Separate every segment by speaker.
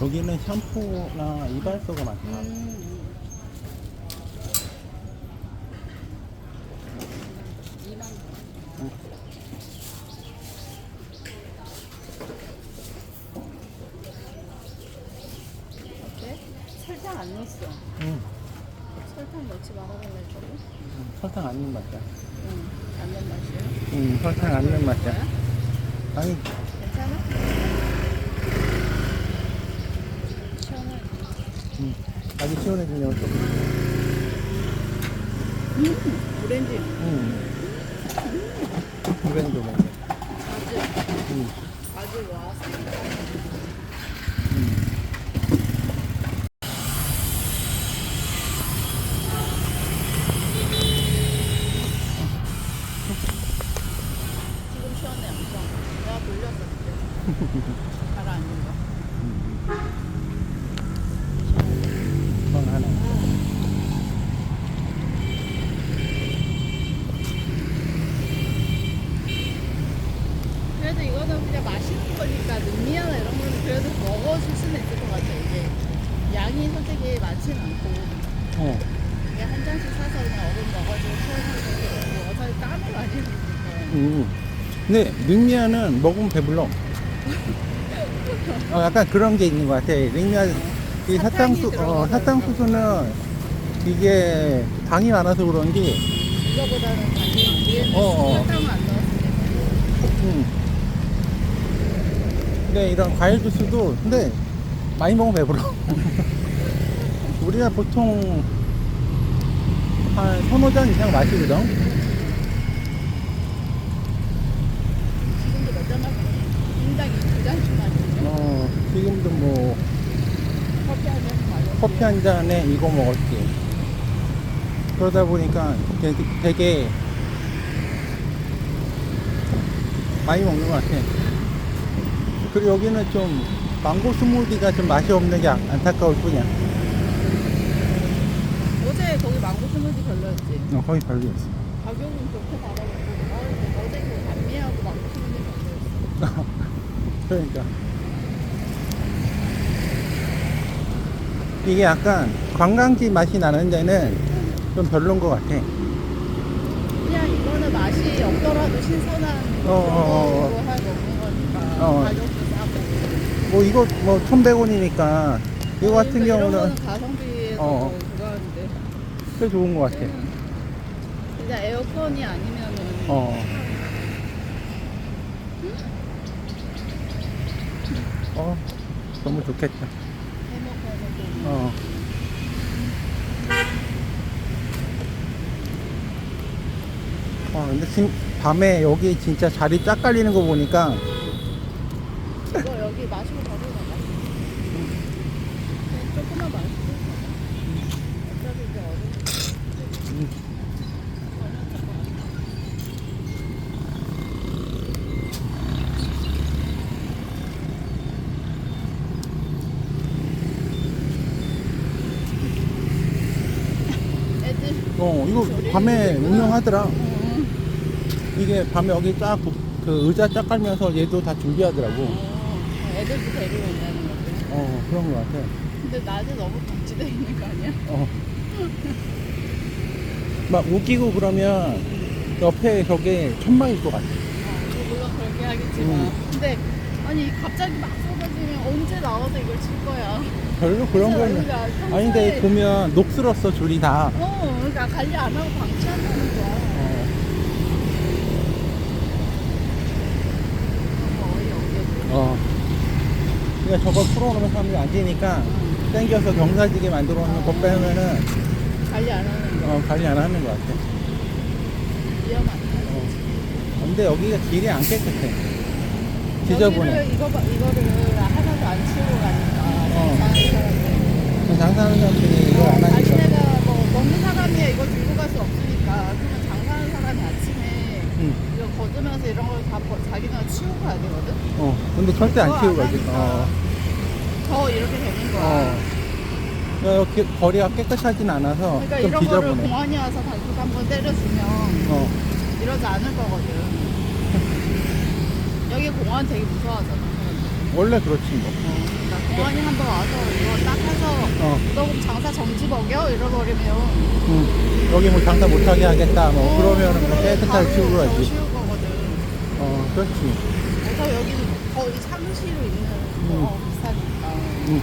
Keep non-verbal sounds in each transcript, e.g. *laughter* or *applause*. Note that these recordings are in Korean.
Speaker 1: 여기는 샴푸나 이발소가 많다.
Speaker 2: 음. 2만 원. 어때? 설탕 안 넣었어.
Speaker 1: 응.
Speaker 2: 설탕 넣지 말아달라 했거든?
Speaker 1: 설탕 안 넣는 맛이야.
Speaker 2: 응. 안 넣은 맛이야?
Speaker 1: 응, 설탕 안 넣는 맛이야. 아니,
Speaker 2: 괜찮아? 시원하지?
Speaker 1: 응. 아주 시원해지네요. 또.
Speaker 2: 음, 오렌지.
Speaker 1: 응. 브랜드 먹네.
Speaker 2: 아주,
Speaker 1: 응.
Speaker 2: 아주 와서. 지금 시원해, 엄청. 내가 돌렸어, 그때. *laughs* 가라앉는 거.
Speaker 1: 시원하네.
Speaker 2: 그래도 이거는 그냥 마시는 거니까 능미하나 이런 거는 그래도 먹어줄 수는 있을 것 같아 이게 양이 솔직히 많지는 않고
Speaker 1: 어.
Speaker 2: 이게 한 잔씩 사서 그냥 얼음 먹어주고 시원하게 먹고 어차피 땀을 많이 흘리니까
Speaker 1: 응. 근데 능미야는 먹으면 배불러. *laughs* 어, 약간 그런 게 있는 것 같아. 능미야, 이
Speaker 2: 사탕이
Speaker 1: 사탕수, 어,
Speaker 2: 들어가서
Speaker 1: 사탕수수는 이게 당이 많아서 그런지,
Speaker 2: 이거보다는 당연히
Speaker 1: 어, 어.
Speaker 2: 설탕을 안 넣었으니까
Speaker 1: 음. 근데 이런 과일 주스도, 근데 많이 먹으면 배불러. *laughs* 우리가 보통 한 서너 잔 이상 마시거든?
Speaker 2: 지금도 몇 잔 마시고 인당 두 잔씩 마시고
Speaker 1: 어, 지금도 뭐,
Speaker 2: 커피 한 잔씩 마시고
Speaker 1: 커피 한 잔에 이거 먹었지. 그러다 보니까 되게, 되게 많이 먹는 것 같아. 그리고 여기는 좀 망고 스무디가 좀 맛이 없는 게 안- 안타까울 뿐이야.
Speaker 2: 어제 거기 망고 스무디 별로였지
Speaker 1: 어, 거의 별로였어.
Speaker 2: 가격은 그렇게 받아먹고 어, 어제 그 반미하고 망고 스무디 별로였어 *laughs*
Speaker 1: 그러니까. 이게 약간 관광지 맛이 나는 데는 좀 별론 것 같아.
Speaker 2: 그냥 이거는 맛이 없더라도 신선한
Speaker 1: 어, 어, 어,
Speaker 2: 거할 먹는 거니까
Speaker 1: 어.
Speaker 2: 가격도 싸고
Speaker 1: 뭐 이거 뭐 1,100원이니까 이거 같은
Speaker 2: 그러니까 이런
Speaker 1: 경우는
Speaker 2: 거는 가성비에서
Speaker 1: 어. 꽤 좋은 것 같아.
Speaker 2: 진짜 에어컨이 아니면은
Speaker 1: 어. 어, 너무 좋겠다.
Speaker 2: 어.
Speaker 1: 어, 근데 지금 밤에 여기 진짜 자리 쫙 깔리는 거 보니까
Speaker 2: 이거 여기 마시고 가자 그냥 조금만 마시고 어차피 이제 어른 애들
Speaker 1: 어, 이거 밤에 운영하더라.
Speaker 2: 어,
Speaker 1: 이게 밤에 여기 쫙그 의자 쫙 깔면서 얘도 다 준비하더라고.
Speaker 2: 어, 애들도 데리고 온다는 거지
Speaker 1: 어, 그런 것 같아.
Speaker 2: 근데 낮에 너무 방치돼 있는 거 아니야?
Speaker 1: 어. 막 웃기고 그러면 옆에 저게 천막일 것 같아.
Speaker 2: 어, 물론 그렇게 하겠지만
Speaker 1: 음.
Speaker 2: 근데 아니 갑자기 막 쏟아지면 언제 나와서 이걸 칠 거야
Speaker 1: 별로 그런 거는.
Speaker 2: 그러니까 평소에-
Speaker 1: 보면 녹슬었어, 줄이 다.
Speaker 2: 어 그러니까 관리 안 하고 방치한다는 거야
Speaker 1: 어.
Speaker 2: 너무 어이없게
Speaker 1: 어. 그러니까 저걸 풀어놓으면 사람들이 앉으니까 땡겨서 경사지게 만들어 놓는 거 빼면은
Speaker 2: 관리 안 하는 거
Speaker 1: 어, 관리 안 하는 것 같아.
Speaker 2: 위험하다
Speaker 1: 어. 근데 여기가 길이 안 깨끗해. 지저분해.
Speaker 2: 여기를 이거, 봐- 이거를 하나도 안 치우고 가니까
Speaker 1: 어.
Speaker 2: 장사하는 사람들
Speaker 1: 장사하는 사람들이 이걸 안 하니까.
Speaker 2: 내가 뭐 먹는 사람이야 이걸 들고 갈 수 없으니까 그러면 장사하는 사람이 아침에
Speaker 1: 응.
Speaker 2: 이거 걷으면서 이런 걸 다 자기네가 치우고 가야 되거든
Speaker 1: 어. 근데 절대
Speaker 2: 안안
Speaker 1: 가지. 어.
Speaker 2: 더 이렇게 되는 거야
Speaker 1: 어. 그러니까 여기 거리가 깨끗하진 않아서
Speaker 2: 그러니까
Speaker 1: 좀
Speaker 2: 이런 거를
Speaker 1: 지저분해.
Speaker 2: 공원이 와서 단속 한번 때려주면
Speaker 1: 어.
Speaker 2: 이러지 않을 거거든 *laughs* 여기 공원 되게 무서워하잖아
Speaker 1: 원래 그렇지 뭐.
Speaker 2: 어, 그러니까 공원이 한번 와서 이거 딱 해서
Speaker 1: 어,
Speaker 2: 너 그럼 장사 정지 먹여? 이러버리면
Speaker 1: 응. 여기 뭐 장사 못하게 하겠다. 뭐 그러면은 뭐 깨끗하게 치우고
Speaker 2: 더
Speaker 1: 가지.
Speaker 2: 쉬울 거거든.
Speaker 1: 어, 그렇지.
Speaker 2: 그래서 여기는 거의 상시로 있는 거 비슷하니까.
Speaker 1: 응.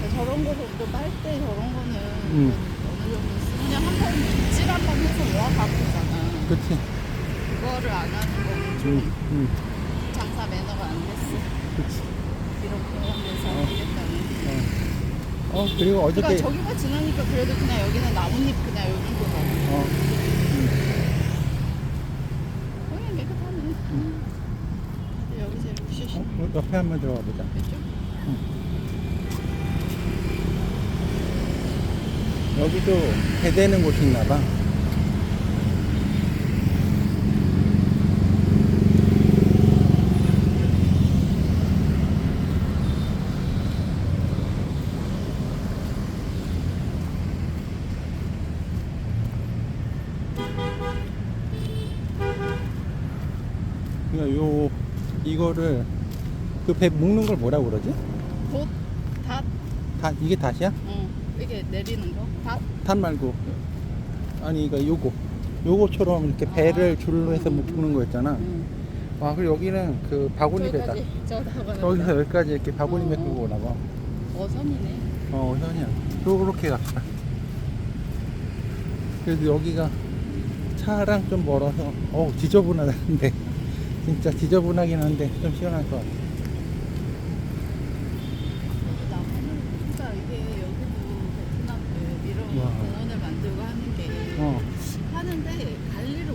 Speaker 2: 근데 저런 거 정도 빨대 저런 거는
Speaker 1: 음.
Speaker 2: 어느 정도 있어. 그냥 한번 빗질 한 번 해서 모아가고 있잖아.
Speaker 1: 그렇지.
Speaker 2: 그거를 안 하는 거는 좀
Speaker 1: 응, 응.
Speaker 2: 장사 매너가 안 됐어. 이런 공원에서
Speaker 1: 어.
Speaker 2: 하겠다는.
Speaker 1: 어, 그리고
Speaker 2: 그러니까
Speaker 1: 어저께.
Speaker 2: 저기가 지나니까 그래도 그냥 여기는 나뭇잎 그냥 여기 거잖아.
Speaker 1: 어,
Speaker 2: 여기는 깨끗하네. 근데 여기 제일 푸시시.
Speaker 1: 어, 어, 옆에 한번 들어가 보자.
Speaker 2: 그죠?
Speaker 1: 여기도 배대는 곳이 있나 봐. 그러니까 요 이거를 그 배 묶는 걸 뭐라 고 그러지?
Speaker 2: 봇, 닷,
Speaker 1: 다 이게 닷이야?
Speaker 2: 응. 이게 내리는 거? 닷?
Speaker 1: 단 말고 아니 이거 요거 요거처럼 이렇게 배를 줄로 해서 묶는 거 있잖아
Speaker 2: 응.
Speaker 1: 와 그리고 여기는 그 바구니 배다
Speaker 2: 저기까지 저 나가는
Speaker 1: 여기서 여기까지 이렇게 바구니 배 끌고 오나 봐
Speaker 2: 어선이네.
Speaker 1: 어, 현이야. 요렇게 갑시다. 그래서 여기가 차랑 좀 멀어서, 어우, 지저분하다는데. 진짜 지저분하긴 한데, 좀 시원할 것 같아.
Speaker 2: 나무는 이게 여기도 베트남들 이런
Speaker 1: 와.
Speaker 2: 공원을 만들고 하는 게
Speaker 1: 어,
Speaker 2: 하는데 관리를.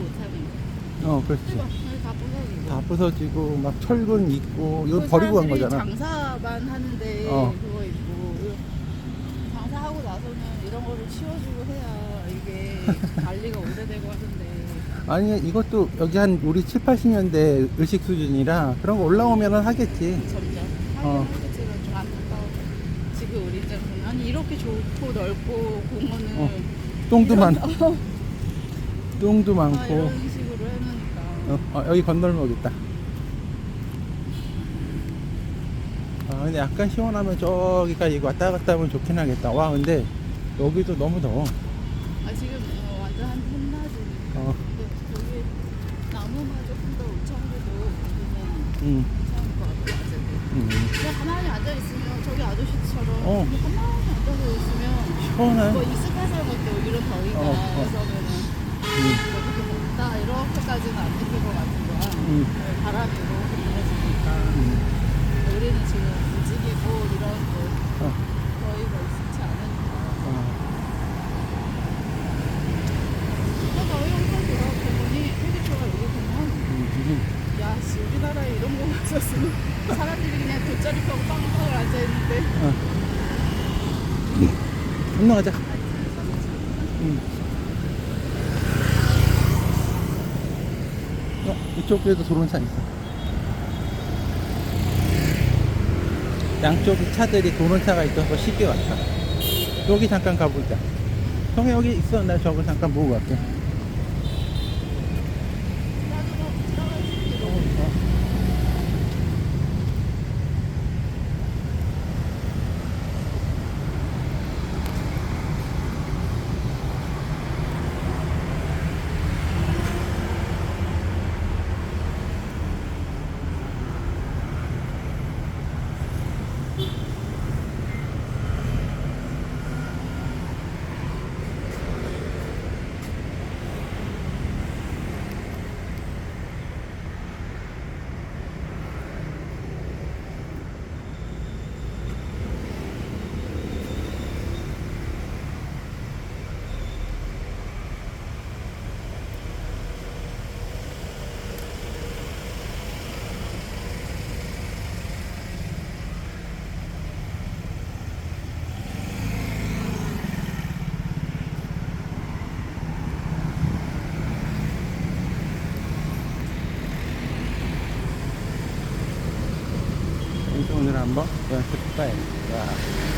Speaker 1: 어, 그렇지.
Speaker 2: 해봐. 다 부서지고.
Speaker 1: 다 부서지고, 막 철근 있고, 이거
Speaker 2: 그
Speaker 1: 버리고 간
Speaker 2: 사람들이
Speaker 1: 거잖아.
Speaker 2: 장사만 하는데
Speaker 1: 어.
Speaker 2: 그거 있고 장사하고 나서는 이런 거를 치워주고 해야 이게 *laughs* 관리가 오래되고 하던데
Speaker 1: 아니, 이것도 여기 한 우리 7, 80년대 의식 수준이라 그런 거 올라오면은 하겠지.
Speaker 2: 점점
Speaker 1: 어.
Speaker 2: 좀 안타까워. 지금 우리 입장에서는 아니 이렇게 좋고 넓고 공원을
Speaker 1: 어, 똥도 많,
Speaker 2: 어, *laughs*
Speaker 1: 똥도
Speaker 2: 아,
Speaker 1: 많고.
Speaker 2: 이런 식으로 해놓으니까
Speaker 1: 어, 어, 여기 건널목 있다. 아, 근데 약간 시원하면 저기까지 왔다 갔다 하면 좋긴 하겠다. 와, 근데 여기도 너무 더워.
Speaker 2: 아 지금 어, 완전 한 한낮이니까
Speaker 1: 어,
Speaker 2: 저기 나무만 조금 더 우창고도 보면
Speaker 1: 음,
Speaker 2: 괜찮을 것 같아 아직은.
Speaker 1: 음.
Speaker 2: 그냥 가만히 앉아 있으면 저기 아저씨처럼
Speaker 1: 어.
Speaker 2: 그냥 가만히 앉아서 있으면
Speaker 1: 시원해.
Speaker 2: 뭐 익숙해서 것도 이런 더위가
Speaker 1: 어, 어.
Speaker 2: 그래서면은
Speaker 1: 음,
Speaker 2: 이렇게 덥다 이렇게까지는 안 느낄 것 같은 거야.
Speaker 1: 음.
Speaker 2: 바람이 이렇게 불어주니까
Speaker 1: 음.
Speaker 2: 우리는 지금 무지개고 이런 거
Speaker 1: 어,
Speaker 2: 더위가 익숙치 않으니까.
Speaker 1: 어.
Speaker 2: 그러다 영상 돌아보더니 되게 좋아 여기 보면
Speaker 1: 음, 음.
Speaker 2: 야, 씨, 우리나라에 이런 거 없었으면 사람들이 그냥 돗자리 펴고 빵빵 앉아있는데
Speaker 1: 어. 건너가자. 음. 어, 이쪽에도 도론차 있어. 양쪽 차들이 도론차가 있어서 쉽게 왔다. 여기 잠깐 가보자. 형이 여기 있어. 나 저거 잠깐 보고 갈게.
Speaker 2: 나도 막 들어갈 수 있게
Speaker 1: 어,
Speaker 2: 너무
Speaker 1: 어. 이제 오늘 한번 연습해봐야겠